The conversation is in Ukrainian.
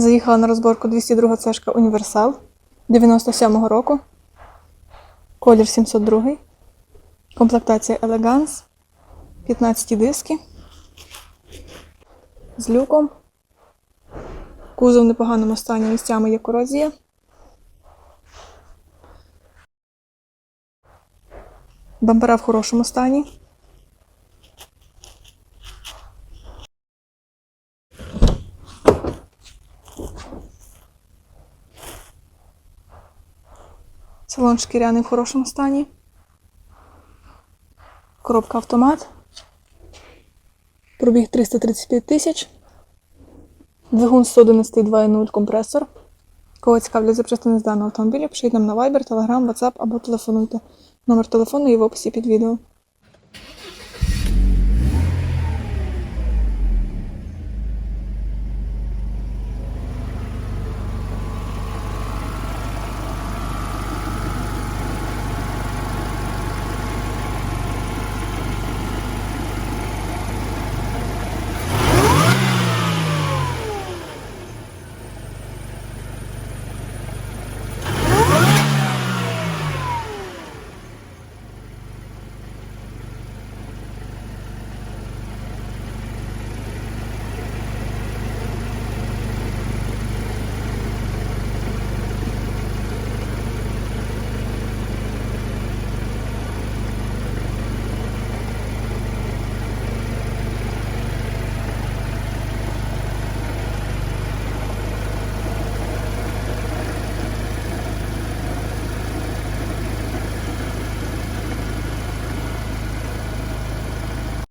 Заїхала на розборку 202 цешка Універсал 97-го року. Колір 702. Комплектація Elegance. 15 диски. З люком. Кузов в непоганому стані місцями є корозія. Бампера в хорошому стані. Салон шкіряний в хорошому стані. Коробка автомат. Пробіг 335 тисяч. Двигун 111.2.0 компресор. Кого цікавлять запчастини з даного автомобіля, пишіть нам на Viber, Telegram, WhatsApp або телефонуйте. Номер телефону є в описі під відео.